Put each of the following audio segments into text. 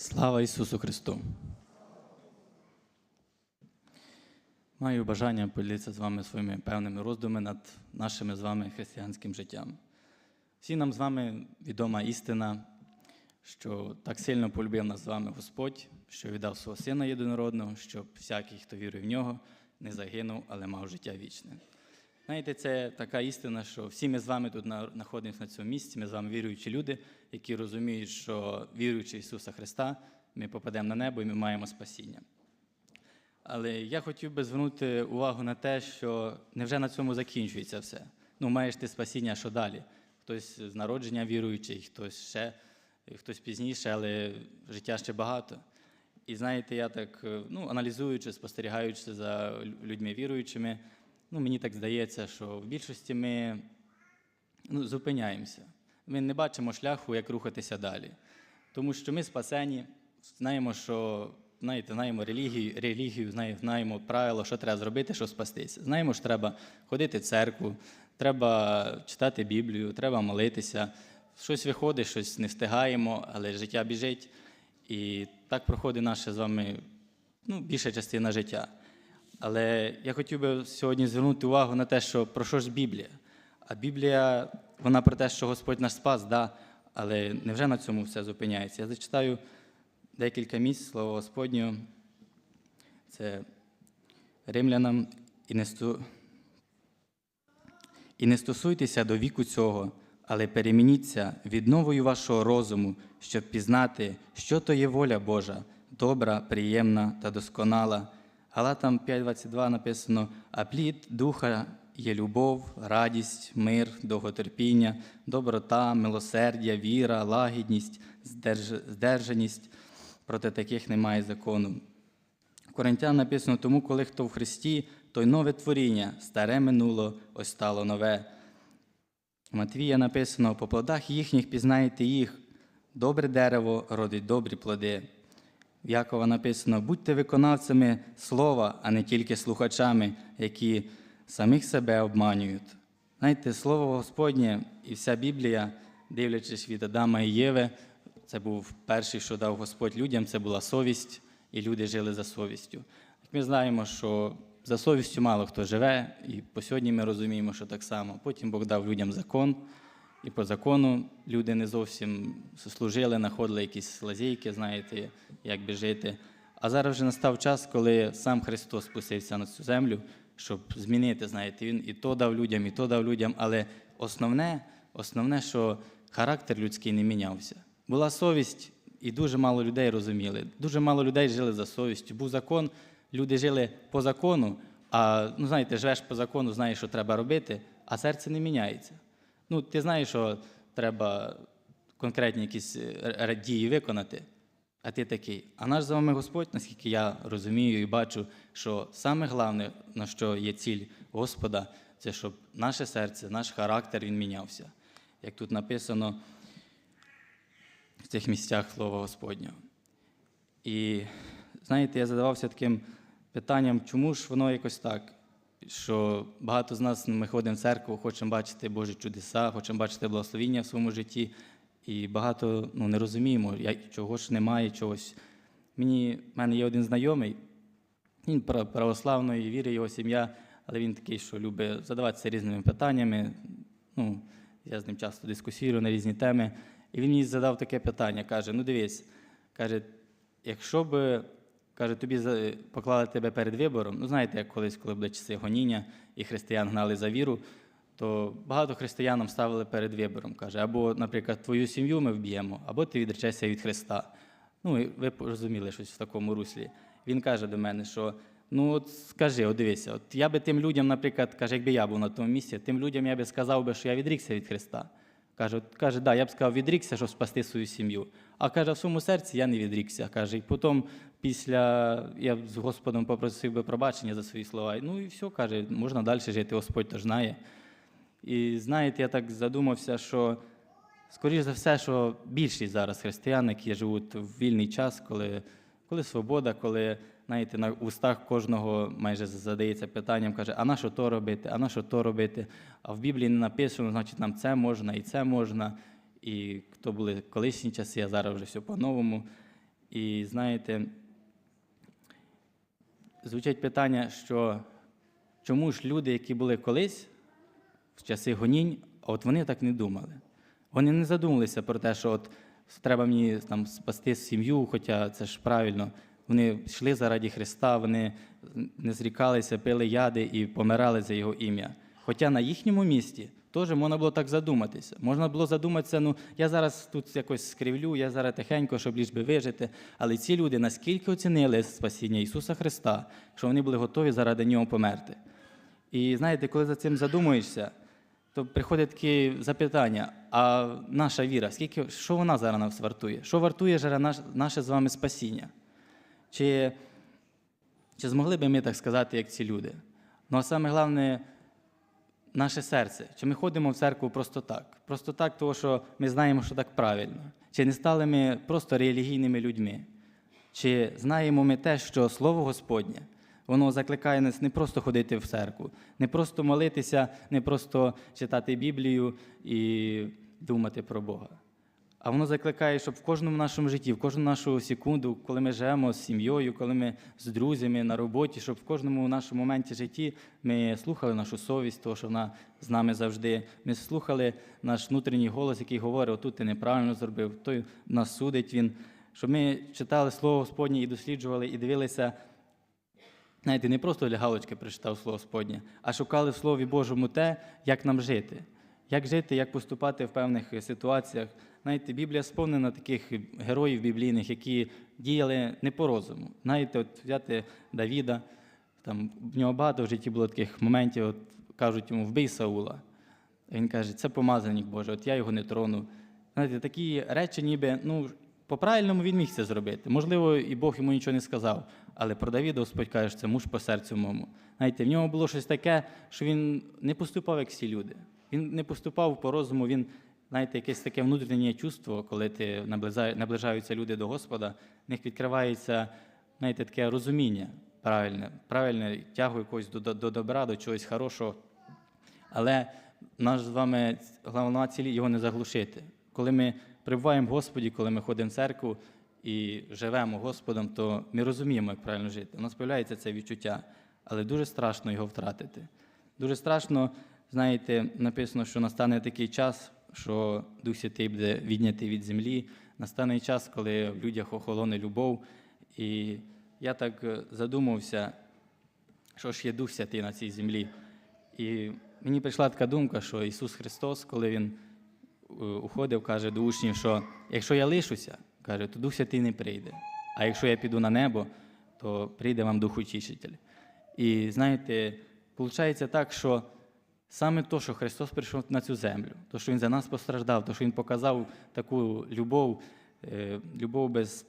Слава Ісусу Христу! Маю бажання поділитися з вами своїми певними роздумами над нашими з вами християнським життям. Всі нам з вами відома істина, що так сильно полюбив нас з вами Господь, що віддав свого Сина єдинородного, щоб всякий, хто вірує в нього, не загинув, але мав життя вічне. Знаєте, це така істина, що всі ми з вами тут на- знаходимося на цьому місці, ми з вами віруючі люди, які розуміють, що віруючи в Ісуса Христа, ми попадемо на небо і ми маємо спасіння. Але я хотів би звернути увагу на те, що невже на цьому закінчується все. Ну, маєш ти спасіння, що далі? Хтось з народження віруючий, хтось ще, хтось пізніше, але життя ще багато. І знаєте, я так, ну, аналізуючи, спостерігаючи за людьми віруючими, ну, мені так здається, що в більшості ми ну, зупиняємося. Ми не бачимо шляху, як рухатися далі. Тому що ми спасені, знаємо, що знаєте, знаємо релігію, релігію, знаємо, правила, що треба зробити, щоб спастися. Знаємо, що треба ходити в церкву, треба читати Біблію, треба молитися. Щось виходить, щось не встигаємо, але життя біжить. І так проходить наша з вами ну, більша частина життя. Але я хотів би сьогодні звернути увагу на те, що про що ж Біблія? А Біблія, вона про те, що Господь нас спас, да, але невже на цьому все зупиняється? Я зачитаю декілька місць слова Господнього. Це римлянам і не, сту... і не стосуйтеся до віку цього, але перемініться відновою вашого розуму, щоб пізнати, що то є воля Божа, добра, приємна та досконала. Галатам 5.22 написано: а плід духа є любов, радість, мир, довготерпіння, доброта, милосердя, віра, лагідність, здерж- здержаність. Проти таких немає закону. Коринтян написано, тому коли хто в Христі, той нове творіння, старе минуло, ось стало нове. У Матвія написано, по плодах їхніх пізнаєте їх, добре дерево родить добрі плоди. В Якова написано, будьте виконавцями слова, а не тільки слухачами, які самих себе обманюють. Знаєте, слово Господнє і вся Біблія, дивлячись від Адама і Єви, це був перший, що дав Господь людям, це була совість, і люди жили за совістю. Ми знаємо, що за совістю мало хто живе, і по сьогодні ми розуміємо, що так само. Потім Бог дав людям закон, і по закону люди не зовсім служили, знаходили якісь лазейки, знаєте, як би жити. А зараз вже настав час, коли сам Христос спустився на цю землю, щоб змінити, знаєте, Він і то дав людям, і то дав людям. Але основне, основне, що характер людський не мінявся. Була совість, і дуже мало людей розуміли. Дуже мало людей жили за совістю. Був закон, люди жили по закону, а ну, знаєте, живеш по закону, знаєш, що треба робити, а серце не міняється. Ну, ти знаєш, що треба конкретні якісь е, дії виконати, а ти такий. А наш з вами Господь, наскільки я розумію і бачу, що саме головне, на що є ціль Господа, це щоб наше серце, наш характер він мінявся. Як тут написано в цих місцях Слова Господнього. І знаєте, я задавався таким питанням, чому ж воно якось так, що багато з нас ми ходимо в церкву, хочемо бачити Божі чудеса, хочемо бачити благословіння в своєму житті, і багато ну, не розуміємо, чого ж немає чогось. Мені, в мене є один знайомий, він православної віри, його сім'я, але він такий, що любить задаватися різними питаннями. Ну, я з ним часто дискусію на різні теми. І він мені задав таке питання: каже: ну дивись, каже, якщо б каже, тобі поклали тебе перед вибором, ну знаєте, як колись, коли були часи гоніння і християн гнали за віру, то багато християнам ставили перед вибором. Каже, або, наприклад, твою сім'ю ми вб'ємо, або ти відречешся від Христа. Ну, і ви розуміли щось в такому руслі. Він каже до мене, що ну от скажи, от дивися, от я би тим людям, наприклад, каже, якби я був на тому місці, тим людям я би сказав би, що я відрікся від Христа. Каже, каже, да, я б сказав, відрікся, щоб спасти свою сім'ю. А каже, в своєму серці я не відрікся. Каже, і потім, після я з Господом попросив би пробачення за свої слова. Ну і все, каже, можна далі жити, Господь то знає. І знаєте, я так задумався, що скоріш за все, що більшість зараз християн, які живуть в вільний час, коли, коли свобода, коли знаєте, на устах кожного майже задається питанням, каже, а на що то робити, а на що то робити? А в Біблії не написано, значить, нам це можна і це можна. І хто були колишні часи, а зараз вже все по-новому. І знаєте, звучить питання, що чому ж люди, які були колись в часи гонінь, от вони так не думали. Вони не задумалися про те, що от треба мені там спасти сім'ю, хоча це ж правильно. Вони йшли заради Христа, вони не зрікалися, пили яди і помирали за Його ім'я. Хоча на їхньому місці теж можна було так задуматися. Можна було задуматися, ну я зараз тут якось скривлю, я зараз тихенько, щоб ліж би вижити. Але ці люди наскільки оцінили спасіння Ісуса Христа, що вони були готові заради нього померти. І знаєте, коли за цим задумуєшся, то приходить таке запитання: а наша віра, скільки, що вона зараз нас вартує? Що вартує наше з вами спасіння? Чи, чи змогли би ми так сказати, як ці люди? Ну а саме головне, наше серце. Чи ми ходимо в церкву просто так? Просто так, тому що ми знаємо, що так правильно. Чи не стали ми просто релігійними людьми? Чи знаємо ми те, що Слово Господнє, воно закликає нас не просто ходити в церкву, не просто молитися, не просто читати Біблію і думати про Бога. А воно закликає, щоб в кожному нашому житті, в кожну нашу секунду, коли ми живемо з сім'єю, коли ми з друзями на роботі, щоб в кожному нашому моменті житті ми слухали нашу совість, тому що вона з нами завжди. Ми слухали наш внутрішній голос, який говорить, отут ти неправильно зробив, той нас судить він. Щоб ми читали Слово Господнє і досліджували, і дивилися, знаєте, не просто для галочки прочитав Слово Господнє, а шукали в Слові Божому те, як нам жити. Як жити, як поступати в певних ситуаціях. Знаєте, Біблія сповнена таких героїв біблійних, які діяли не по розуму. Знаєте, от взяти Давіда, там в нього багато в житті було таких моментів, от кажуть йому, вбий Саула. Він каже, це помазаник Божий, от я його не трону. Знаєте, такі речі, ніби, ну, по-правильному він міг це зробити. Можливо, і Бог йому нічого не сказав. Але про Давіда Господь каже, що це муж по серцю моєму. Знаєте, в нього було щось таке, що він не поступав, як всі люди. Він не поступав по розуму, він, знаєте, якесь таке внутрішнє чувство, коли ти наближаються люди до Господа, в них відкривається, знаєте, таке розуміння правильне, правильне тягу якогось до, до, до добра, до чогось хорошого. Але наш з вами головна ціль його не заглушити. Коли ми перебуваємо в Господі, коли ми ходимо в церкву і живемо Господом, то ми розуміємо, як правильно жити. У нас з'являється це відчуття, але дуже страшно його втратити. Дуже страшно, знаєте, написано, що настане такий час, що Дух Святий буде віднятий від землі. Настане час, коли в людях охолоне любов. І я так е, задумався, що ж є Дух Святий на цій землі. І мені прийшла така думка, що Ісус Христос, коли Він е, уходив, каже до учнів, що якщо я лишуся, каже, то Дух Святий не прийде. А якщо я піду на небо, то прийде вам Дух Учитель. І знаєте, виходить так, що саме то, що Христос прийшов на цю землю, то, що Він за нас постраждав, то, що Він показав таку любов, е, любов без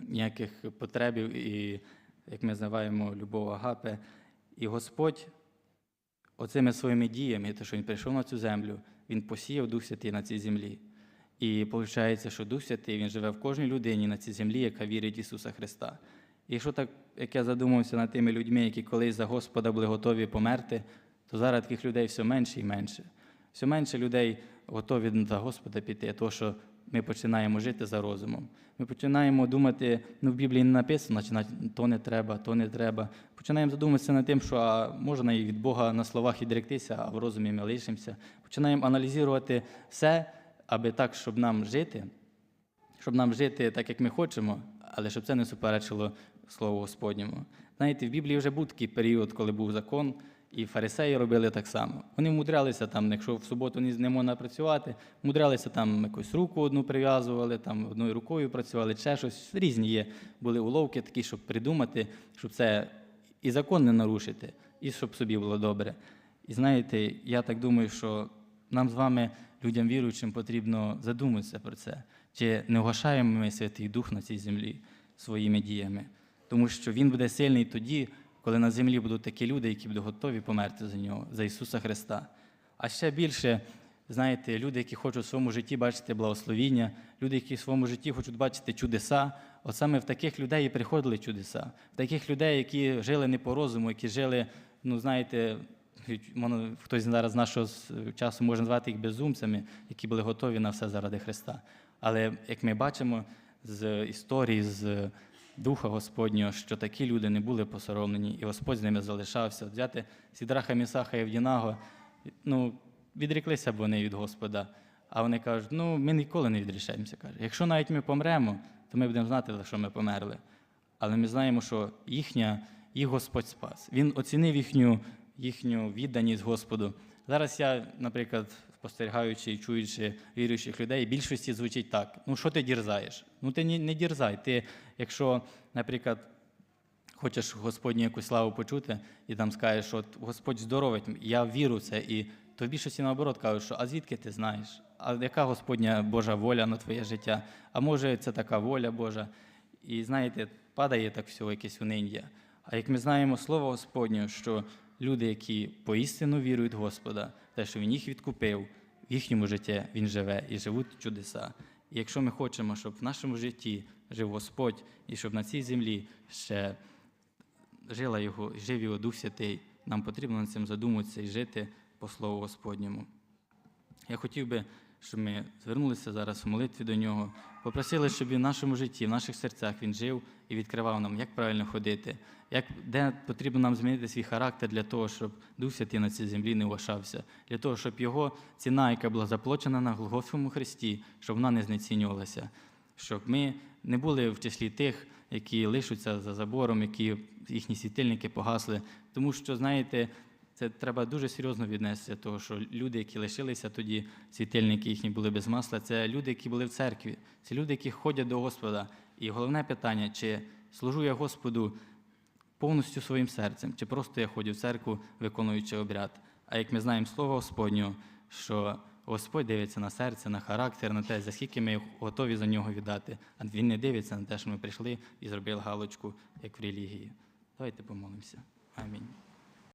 ніяких потребів і, як ми називаємо, любов Агапе. І Господь оцими своїми діями, те, що Він прийшов на цю землю, Він посіяв Дух Святий на цій землі. І виходить, що Дух Святий Він живе в кожній людині на цій землі, яка вірить Ісуса Христа. І якщо так, як я задумався над тими людьми, які колись за Господа були готові померти, то зараз таких людей все менше і менше. Все менше людей готові за Господа піти, тому що ми починаємо жити за розумом. Ми починаємо думати, ну в Біблії не написано, значить, то не треба, то не треба. Починаємо задумуватися над тим, що а, можна і від Бога на словах відректися, а в розумі ми лишимося. Починаємо аналізувати все, аби так, щоб нам жити, щоб нам жити так, як ми хочемо, але щоб це не суперечило Слову Господньому. Знаєте, в Біблії вже був такий період, коли був закон, і фарисеї робили так само. Вони вмудрялися там, якщо в суботу не можна працювати, вмудрялися там якусь руку одну прив'язували, там одною рукою працювали, ще щось. Різні є були уловки такі, щоб придумати, щоб це і закон не нарушити, і щоб собі було добре. І знаєте, я так думаю, що нам з вами, людям віруючим, потрібно задуматися про це. Чи не вгашаємо ми Святий Дух на цій землі своїми діями? Тому що Він буде сильний тоді, коли на землі будуть такі люди, які будуть готові померти за нього, за Ісуса Христа. А ще більше, знаєте, люди, які хочуть в своєму житті бачити благословіння, люди, які в своєму житті хочуть бачити чудеса, от саме в таких людей і приходили чудеса, в таких людей, які жили не по розуму, які жили, ну знаєте, хтось зараз з нашого часу може назвати їх безумцями, які були готові на все заради Христа. Але як ми бачимо, з історії, з Духа Господнього, що такі люди не були посоромлені, і Господь з ними залишався. Взяти Сідраха Місаха Євдінаго, ну, відріклися б вони від Господа. А вони кажуть, ну ми ніколи не відрішаємося. Каже. Якщо навіть ми помремо, то ми будемо знати, що ми померли. Але ми знаємо, що їхня, їх Господь спас. Він оцінив їхню, їхню відданість Господу. Зараз я, наприклад, спостерігаючи і чуючи віруючих людей, більшості звучить так: ну що ти дірзаєш? Ну ти не, дірзай. Ти, якщо, наприклад, хочеш Господню якусь славу почути, і там скажеш, от Господь здоровить, я вірю в це, і то в більшості наоборот кажуть, що а звідки ти знаєш? А яка Господня Божа воля на твоє життя? А може, це така воля Божа? І знаєте, падає так всього якесь униння. А як ми знаємо слово Господнє, що люди, які поістину вірують Господа, те, що Він їх відкупив, в їхньому житті Він живе і живуть чудеса. І якщо ми хочемо, щоб в нашому житті жив Господь, і щоб на цій землі ще жила його, жив його Дух Святий, нам потрібно над цим задуматися і жити по Слову Господньому. Я хотів би, щоб ми звернулися зараз в молитві до нього, попросили, щоб він в нашому житті, в наших серцях він жив і відкривав нам, як правильно ходити, як, де потрібно нам змінити свій характер для того, щоб Дух Святий на цій землі не вважався, для того, щоб його ціна, яка була заплачена на Голгофському Христі, щоб вона не знецінювалася, щоб ми не були в числі тих, які лишаться за забором, які їхні світильники погасли. Тому що, знаєте, це треба дуже серйозно віднестися, того, що люди, які лишилися тоді, світильники їхні були без масла, це люди, які були в церкві, це люди, які ходять до Господа. І головне питання, чи служу я Господу повністю своїм серцем, чи просто я ходжу в церкву, виконуючи обряд. А як ми знаємо слово Господнього, що Господь дивиться на серце, на характер, на те, за скільки ми готові за нього віддати. А він не дивиться на те, що ми прийшли і зробили галочку, як в релігії. Давайте помолимося. Амінь.